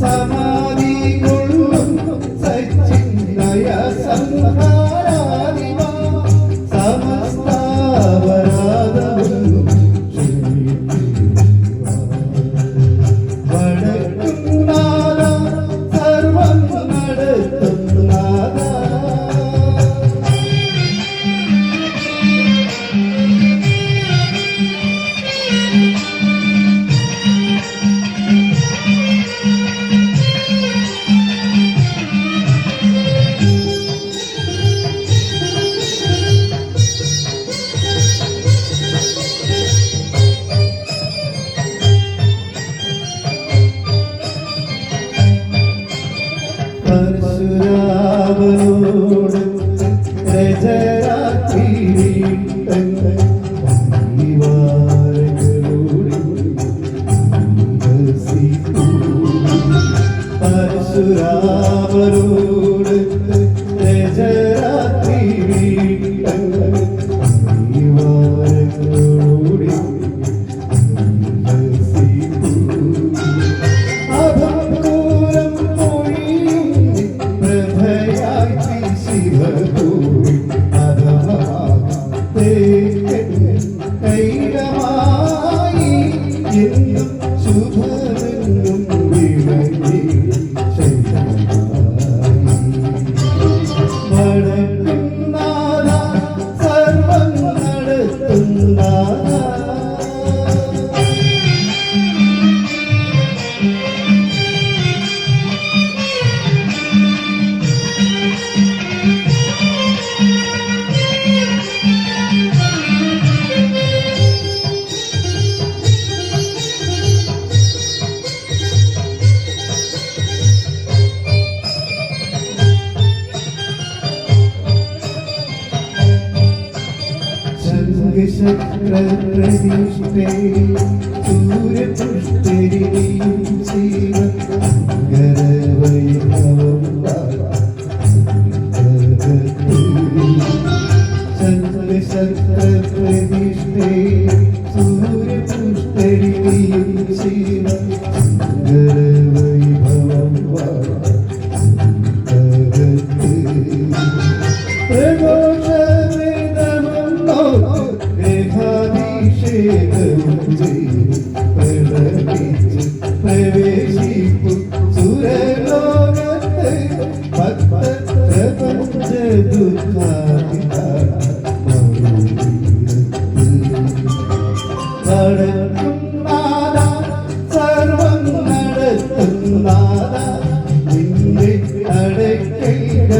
സമാധി കൊള്ളും സച്ചിന്നയ സംഹാരാദിവ പരശുരാമനോട് രജരാത്രി നാഥ, സർവം നടത്തും ശംഖചക്രപ്രതിഷ്ഠേ സൂര്യപുഷ്കരിണിയും ശിവ ഗരവൈഭവം ശംഖചക്രപ്രതിഷ്ഠേ സൂര്യപുഷ്കരിണിയും ശിവ ഗരവൈഭവം പ്രവേശിപ്പു സുരലോകത്ത് ഭക്തപ്രപഞ്ച നടക്കും നാദ സർവം നടത്തും നാദ നിന്നെ അടയ്ക്കുക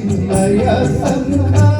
Maya Samma.